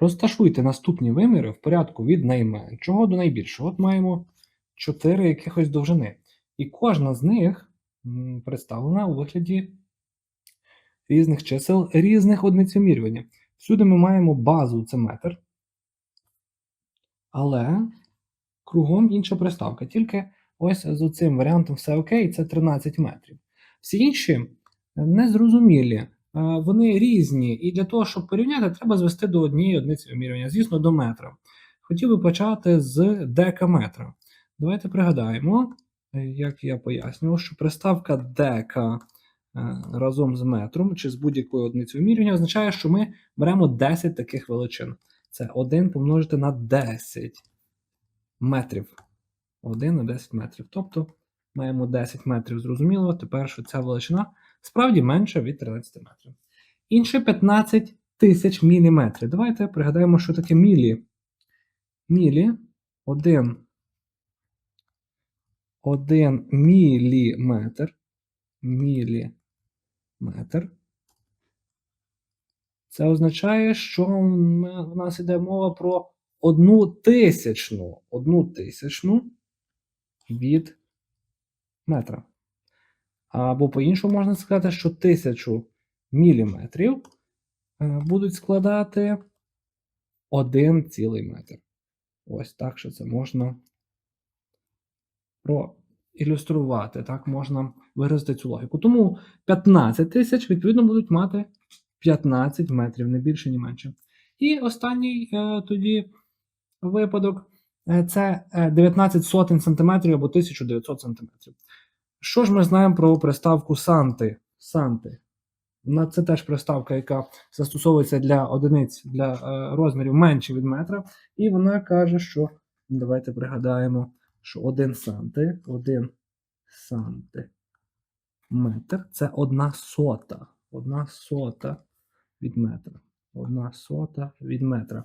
Розташуйте наступні виміри в порядку від найменшого до найбільшого. От маємо 4 якихось довжини. І кожна з них представлена у вигляді різних чисел, різних одиниць вимірювання. Всюди ми маємо базу, це метр. Але кругом інша приставка. Тільки ось з цим варіантом все окей, це 13 метрів. Всі інші незрозумілі, вони різні, і для того, щоб порівняти, треба звести до однієї одиниці вимірювання, звісно, до метра. Хотів би почати з декаметра. Давайте пригадаємо, е, як я пояснював, що приставка дека е, разом з метром чи з будь-якою одиницею вимірювання означає, що ми беремо 10 таких величин. Це 1 помножити на 10 метрів. 1 на 10 метрів. Тобто маємо 10 метрів зрозуміло. Тепер що ця величина справді менша від 13 метрів. Інше 15 тисяч міліметрів. Давайте пригадаємо, що таке мілі. Мілі 1, 1 міліметр. Міліметр. Це означає, що у нас йде мова про одну тисячну, одну тисячну від метра. Або по-іншому можна сказати, що тисячу міліметрів е, будуть складати один цілий метр. Ось так, що це можна проілюструвати, так можна виразити цю логіку. Тому 15 тисяч, відповідно, будуть мати 15 метрів, не більше, ні менше. І останній е, тоді випадок е, це е, 19 сотень сантиметрів або 1900 сантиметрів. Що ж ми знаємо про приставку санти? Санти. Це теж приставка, яка застосовується для одиниць для е, розмірів менше від метра. І вона каже, що давайте пригадаємо, що 1 санти, 1 санти метр це одна сота. Одна сота від метра. Одна сота від метра.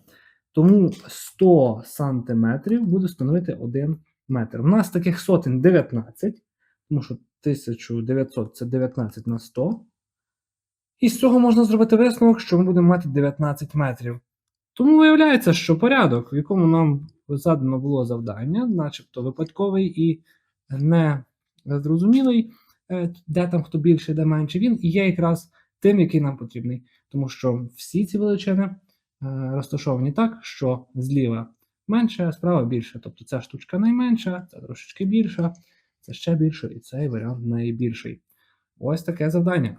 Тому 100 сантиметрів буде становити 1 метр. У нас таких сотень 19, тому що 1900 це 19 на 100. І з цього можна зробити висновок, що ми будемо мати 19 метрів. Тому виявляється, що порядок, в якому нам задано було завдання, начебто випадковий і не зрозумілий, е, де там хто більше, де менше, він є якраз тим, який нам потрібний. Тому що всі ці величини е, розташовані так, що зліва менше, справа більше. Тобто ця штучка найменша, ця трошечки більша, це ще більше, і цей варіант найбільший. Ось таке завдання.